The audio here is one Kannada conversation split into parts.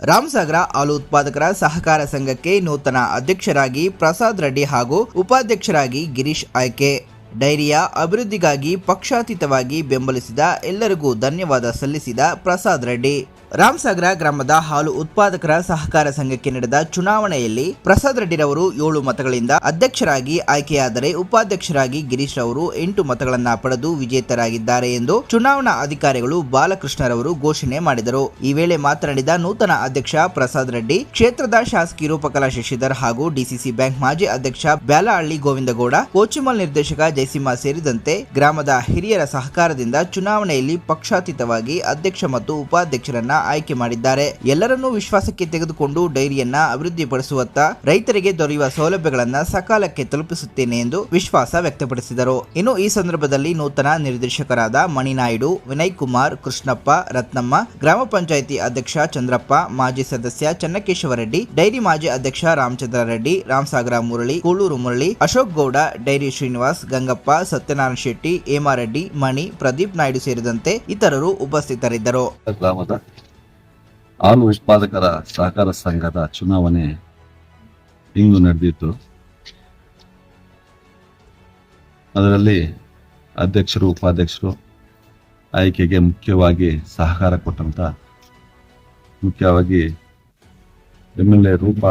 ರಾಮಸಾಗರ ಹಾಲು ಉತ್ಪಾದಕರ ಸಹಕಾರ ಸಂಘಕ್ಕೆ ನೂತನ ಅಧ್ಯಕ್ಷರಾಗಿ ಪ್ರಸಾದ್ ರೆಡ್ಡಿ ಹಾಗೂ ಉಪಾಧ್ಯಕ್ಷರಾಗಿ ಗಿರೀಶ್ ಆಯ್ಕೆ. ಡೈರಿಯ ಅಭಿವೃದ್ಧಿಗಾಗಿ ಪಕ್ಷಾತೀತವಾಗಿ ಬೆಂಬಲಿಸಿದ ಎಲ್ಲರಿಗೂ ಧನ್ಯವಾದ ಸಲ್ಲಿಸಿದ ಪ್ರಸಾದ್ ರೆಡ್ಡಿ. ರಾಮಸಾಗರ ಗ್ರಾಮದ ಹಾಲು ಉತ್ಪಾದಕರ ಸಹಕಾರ ಸಂಘಕ್ಕೆ ನಡೆದ ಚುನಾವಣೆಯಲ್ಲಿ ಪ್ರಸಾದ್ ರೆಡ್ಡಿರವರು ಏಳು ಮತಗಳಿಂದ ಅಧ್ಯಕ್ಷರಾಗಿ ಆಯ್ಕೆಯಾದರೆ ಉಪಾಧ್ಯಕ್ಷರಾಗಿ ಗಿರೀಶ್ ರವರು ಎಂಟು ಮತಗಳನ್ನ ಪಡೆದು ವಿಜೇತರಾಗಿದ್ದಾರೆ ಎಂದು ಚುನಾವಣಾ ಅಧಿಕಾರಿಗಳು ಬಾಲಕೃಷ್ಣರವರು ಘೋಷಣೆ ಮಾಡಿದರು. ಈ ವೇಳೆ ಮಾತನಾಡಿದ ನೂತನ ಅಧ್ಯಕ್ಷ ಪ್ರಸಾದ್ ರೆಡ್ಡಿ, ಕ್ಷೇತ್ರದ ಶಾಸಕಿ ರೂಪಕಲಾ ಶಶಿಧರ್ ಹಾಗೂ ಡಿಸಿಸಿ ಬ್ಯಾಂಕ್ ಮಾಜಿ ಅಧ್ಯಕ್ಷ ಬ್ಯಾಲಹಳ್ಳಿ ಗೋವಿಂದಗೌಡ, ಕೋಚಿಮಲ್ ನಿರ್ದೇಶಕ ಜಯಸಿಂಹ ಸೇರಿದಂತೆ ಗ್ರಾಮದ ಹಿರಿಯರ ಸಹಕಾರದಿಂದ ಚುನಾವಣೆಯಲ್ಲಿ ಪಕ್ಷಾತೀತವಾಗಿ ಅಧ್ಯಕ್ಷ ಮತ್ತು ಉಪಾಧ್ಯಕ್ಷರನ್ನ ಆಯ್ಕೆ ಮಾಡಿದ್ದಾರೆ. ಎಲ್ಲರನ್ನೂ ವಿಶ್ವಾಸಕ್ಕೆ ತೆಗೆದುಕೊಂಡು ಡೈರಿಯನ್ನ ಅಭಿವೃದ್ಧಿಪಡಿಸುವತ್ತ ರೈತರಿಗೆ ದೊರೆಯುವ ಸೌಲಭ್ಯಗಳನ್ನ ಸಕಾಲಕ್ಕೆ ತಲುಪಿಸುತ್ತೇನೆ ಎಂದು ವಿಶ್ವಾಸ ವ್ಯಕ್ತಪಡಿಸಿದರು. ಇನ್ನು ಈ ಸಂದರ್ಭದಲ್ಲಿ ನೂತನ ನಿರ್ದೇಶಕರಾದ ಮಣಿನಾಯ್ಡು ವಿನಯ್ ಕುಮಾರ್ ಕೃಷ್ಣಪ್ಪ, ರತ್ನಮ್ಮ, ಗ್ರಾಮ ಪಂಚಾಯಿತಿ ಅಧ್ಯಕ್ಷ ಚಂದ್ರಪ್ಪ, ಮಾಜಿ ಸದಸ್ಯ ಚನ್ನಕೇಶವ ರೆಡ್ಡಿ, ಡೈರಿ ಮಾಜಿ ಅಧ್ಯಕ್ಷ ರಾಮಚಂದ್ರ ರೆಡ್ಡಿ, ರಾಮಸಾಗರ ಮುರಳಿ, ಕೂಳೂರು ಮುರಳಿ, ಅಶೋಕ್ ಗೌಡ, ಡೈರಿ ಶ್ರೀನಿವಾಸ್ ಗಂಗಪ್ಪ ಸತ್ಯನಾರಾಯಣ ಶೆಟ್ಟಿ ಹೇಮಾರೆಡ್ಡಿ ಮಣಿ, ಪ್ರದೀಪ್ ನಾಯ್ಡು ಸೇರಿದಂತೆ ಇತರರು ಉಪಸ್ಥಿತರಿದ್ದರು. ಗ್ರಾಮದ ಹಾಲು ಉತ್ಪಾದಕರ ಸಹಕಾರ ಸಂಘದ ಚುನಾವಣೆ ಇಂದು ನಡೆದಿತ್ತು. ಅದರಲ್ಲಿ ಅಧ್ಯಕ್ಷರು, ಉಪಾಧ್ಯಕ್ಷರು ಆಯ್ಕೆಗೆ ಮುಖ್ಯವಾಗಿ ಸಹಕಾರ ಕೊಟ್ಟಂತ ಮುಖ್ಯವಾಗಿ ಎಂ ಎಲ್ ಎ ರೂಪ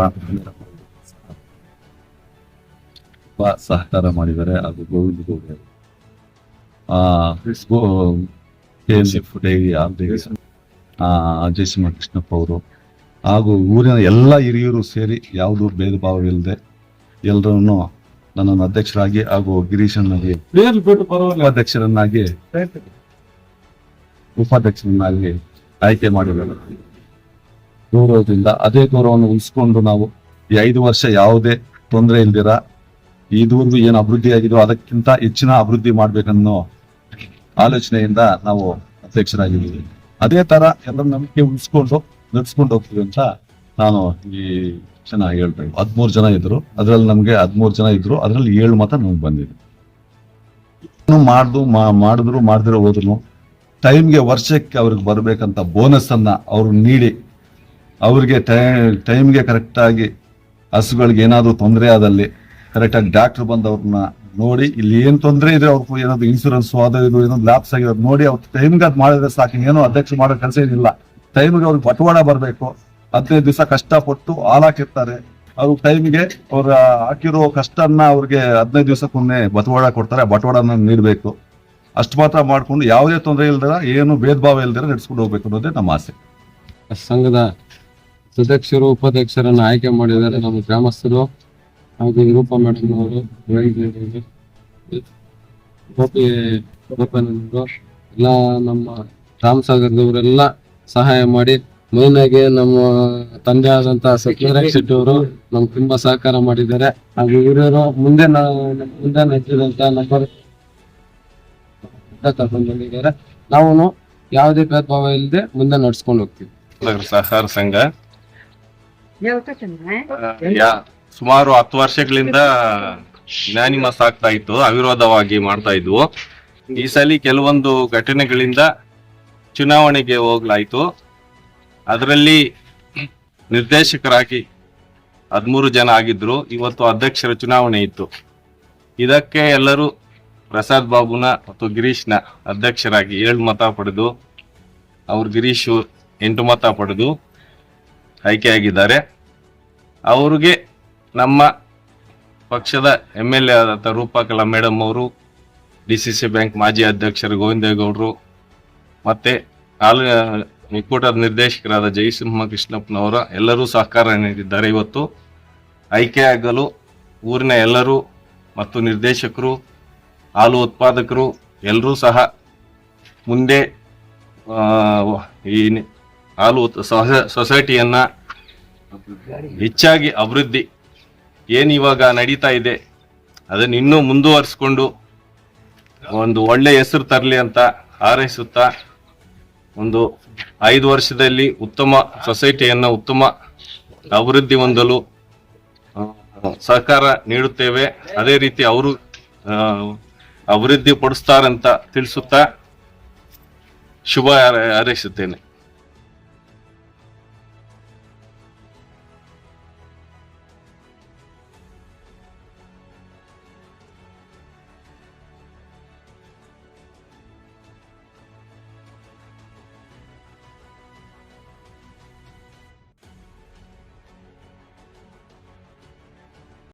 ಸಹಕಾರ ಮಾಡಿದ್ದಾರೆ ಅದು Govinda K M F dairy Ajay Simha Krishnappa ಅವರು. ಹಾಗೂ ಊರಿನ ಎಲ್ಲ ಹಿರಿಯರು ಸೇರಿ ಯಾವುದು ಭೇದ ಭಾವವಿಲ್ಲದೆ ಎಲ್ಲರನ್ನು ನನ್ನನ್ನು ಅಧ್ಯಕ್ಷರಾಗಿ ಹಾಗೂ ಗಿರೀಶನಾಗಿ ಅಧ್ಯಕ್ಷರನ್ನಾಗಿ ಉಪಾಧ್ಯಕ್ಷರನ್ನಾಗಿ ಆಯ್ಕೆ ಮಾಡಿದ್ದಾರೆ. ಗೌರವದಿಂದ ಅದೇ ಗೌರವವನ್ನು ಉಳಿಸ್ಕೊಂಡು ನಾವು ಈ ಐದು ವರ್ಷ ಯಾವುದೇ ತೊಂದರೆ ಇಲ್ದಿರ ಇದುವರೆಗೂ ಏನು ಅಭಿವೃದ್ಧಿ ಆಗಿದೆಯೋ ಅದಕ್ಕಿಂತ ಹೆಚ್ಚಿನ ಅಭಿವೃದ್ಧಿ ಮಾಡ್ಬೇಕನ್ನೋ ಆಲೋಚನೆಯಿಂದ ನಾವು ಅಧ್ಯಕ್ಷರಾಗಿದ್ದೀವಿ. ಅದೇ ತರ ಎಲ್ಲ ನಂಬಿಕೆ ಉಳಿಸ್ಕೊಂಡು ನಡ್ಸ್ಕೊಂಡು ಹೋಗ್ತೀವಿ ಅಂತ ನಾನು ಈ ಚೆನ್ನಾಗಿ ಹೇಳ್ಬೇಕು ಹದ್ಮೂರು ಜನ ಇದ್ರು, ಅದ್ರಲ್ಲಿ ನಮ್ಗೆ ಹದ್ಮೂರು ಜನ ಇದ್ರು, ಅದ್ರಲ್ಲಿ ಏಳು ಮತ ನಮ್ಗೆ ಬಂದಿದೆ. ಮಾಡ್ದು ಮಾಡಿದ್ರು, ಮಾಡಿದ್ರೆ ಹೋದ್ರು, ಟೈಮ್ಗೆ ವರ್ಷಕ್ಕೆ ಅವ್ರಿಗೆ ಬರ್ಬೇಕಂತ ಬೋನಸ್ ಅನ್ನ ಅವ್ರು ನೀಡಿ, ಅವ್ರಿಗೆ ಟೈಮ್ಗೆ ಕರೆಕ್ಟಾಗಿ ಹಸುಗಳಿಗೆ ಏನಾದರೂ ತೊಂದರೆ ಆದಲ್ಲಿ ಕರೆಕ್ಟಾಗಿ ಡಾಕ್ಟರ್ ಬಂದು ಅವ್ರನ್ನ ನೋಡಿ, ಇಲ್ಲಿ ಏನ್ ತೊಂದರೆ ಇದೆ ಅವ್ರಿಗೆ, ಏನಾದ್ರು ಇನ್ಶೂರೆನ್ಸ್ ಅದು ಇದು, ಏನಾದ್ರು ಲ್ಯಾಪ್ಸ್ ಆಗಿರೋದು ನೋಡಿ, ಅವ್ರು ಟೈಮ್ಗೆ ಅದು ಮಾಡಿದ್ರೆ ಸಾಕು. ಏನು ಅಧ್ಯಕ್ಷ ಮಾಡೋ ಕೆಲಸ ಏನಿಲ್ಲ. ಟೈಮ್ಗೆ ಅವ್ರಿಗೆ ಬಟವಾಡ ಬರಬೇಕು. ಹದಿನೈದು ದಿವಸ ಕಷ್ಟಪಟ್ಟು ಹಾಕಿರ್ತಾರೆ ಅವ್ರ ಟೈಮ್ಗೆ ಅವ್ರ ಹಾಕಿರೋ ಕಷ್ಟನ್ನ ಅವ್ರಿಗೆ ಹದಿನೈದು ದಿವಸಕ್ಕೊಮ್ಮೆ ಬಟವಾಡ ಕೊಡ್ತಾರೆ. ಬಟವಾಡನ ನೀಡಬೇಕು. ಅಷ್ಟು ಮಾತ್ರ ಮಾಡ್ಕೊಂಡು ಯಾವುದೇ ತೊಂದರೆ ಇಲ್ದಿರ ಏನು ಭೇದ ಭಾವ ಇಲ್ದಿರ ನಡೆಸ್ಕೊಂಡು ಹೋಗ್ಬೇಕು ಅನ್ನೋದೇ ನಮ್ಮ ಆಸೆ. ಸಂಘದ ಸದಸ್ಯರು ಉಪಾಧ್ಯಕ್ಷರನ್ನು ಆಯ್ಕೆ ಮಾಡಿದ್ದಾರೆ ನಮ್ಮ ಗ್ರಾಮಸ್ಥರು. ಹಾಗೂ ರೂಪ ಗೋಪಿ ಗೋಪಾನಂದರು ಎಲ್ಲ ನಮ್ಮ ರಾಮಸಾಗರದವರೆಲ್ಲ ಸಹಾಯ ಮಾಡಿ ಮೇನಾಗಿ ನಮ್ಮ ತಂದೆ ಆದಂತ ಸತ್ಯನಾರಾಯಣ ಶೆಟ್ಟಿ ಅವರು ನಮ್ಗೆ ತುಂಬಾ ಸಹಕಾರ ಮಾಡಿದ್ದಾರೆ. ಹಾಗೆ ಇವರು ಮುಂದೆ ನಾವು ಮುಂದೆ ನಡೆಸಿದಂತ ನಂಬರ್ ಕರ್ಕೊಂಡು ಬಂದಿದ್ದಾರೆ. ನಾವು ಯಾವುದೇ ಭೇದ ಭಾವ ಇಲ್ಲದೆ ಮುಂದೆ ನಡ್ಸ್ಕೊಂಡು ಹೋಗ್ತೀವಿ. ಸಹಕಾರ ಸಂಘ. ಸುಮಾರು ಹತ್ತು ವರ್ಷಗಳಿಂದ ಜ್ಞಾನಿಮಸ್ ಆಗ್ತಾ ಇತ್ತು, ಅವಿರೋಧವಾಗಿ ಮಾಡ್ತಾ ಇದ್ವು. ಈ ಸಲ ಕೆಲವೊಂದು ಘಟನೆಗಳಿಂದ ಚುನಾವಣೆಗೆ ಹೋಗ್ಲಾಯ್ತು. ಅದರಲ್ಲಿ ನಿರ್ದೇಶಕರಾಗಿ ಹದಿಮೂರು ಜನ ಆಗಿದ್ರು, ಇವತ್ತು ಅಧ್ಯಕ್ಷರ ಚುನಾವಣೆ ಇತ್ತು. ಇದಕ್ಕೆ ಎಲ್ಲರೂ ಪ್ರಸಾದ್ ಬಾಬುನ ಮತ್ತು ಗಿರೀಶ್ನ ಅಧ್ಯಕ್ಷರಾಗಿ ಏಳು ಮತ ಪಡೆದು, ಅವ್ರು ಗಿರೀಶು ಎಂಟು ಮತ ಪಡೆದು ಆಯ್ಕೆಯಾಗಿದ್ದಾರೆ. ಅವ್ರಿಗೆ ನಮ್ಮ ಪಕ್ಷದ ಎಂ ಎಲ್ ಎ ಆದಂಥ ರೂಪಕಲಾ ಮೇಡಮ್ ಅವರು, ಡಿ ಸಿ ಸಿ ಬ್ಯಾಂಕ್ ಮಾಜಿ ಅಧ್ಯಕ್ಷರು ಗೋವಿಂದೇಗೌಡರು ಮತ್ತೆ ಹಾಲು ಒಕ್ಕೂಟದ ನಿರ್ದೇಶಕರಾದ ಜಯಸಿಂಹ ಕೃಷ್ಣಪ್ಪನವರ ಎಲ್ಲರೂ ಸಹಕಾರ ನೀಡಿದ್ದಾರೆ ಇವತ್ತು. ಆಯ್ಕೆಯಾಗಲು ಊರಿನ ಎಲ್ಲರೂ ಮತ್ತು ನಿರ್ದೇಶಕರು, ಹಾಲು ಉತ್ಪಾದಕರು ಎಲ್ಲರೂ ಸಹ ಮುಂದೆ ಈ ಹಾಲು ಸೊಸೈಟಿಯನ್ನು ಸೊಸ- ಸೊಸೈಟಿಯನ್ನ ಹೆಚ್ಚಾಗಿ ಅಭಿವೃದ್ಧಿ ಏನು ಇವಾಗ ನಡೀತಾ ಇದೆ, ಅದನ್ನು ಇನ್ನೂ ಮುಂದುವರಿಸ್ಕೊಂಡು ಒಂದು ಒಳ್ಳೆ ಹೆಸರು ತರಲಿ ಅಂತ ಹಾರೈಸುತ್ತಾ ಒಂದು ಐದು ವರ್ಷದಲ್ಲಿ ಉತ್ತಮ ಸೊಸೈಟಿಯನ್ನು ಉತ್ತಮ ಅಭಿವೃದ್ಧಿ ಹೊಂದಲು ಸಹಕಾರ ನೀಡುತ್ತೇವೆ. ಅದೇ ರೀತಿ ಅವರು ಅಭಿವೃದ್ಧಿ ಪಡಿಸ್ತಾರಂತ ತಿಳಿಸುತ್ತಾ ಶುಭ ಹಾರೈಸುತ್ತೇನೆ.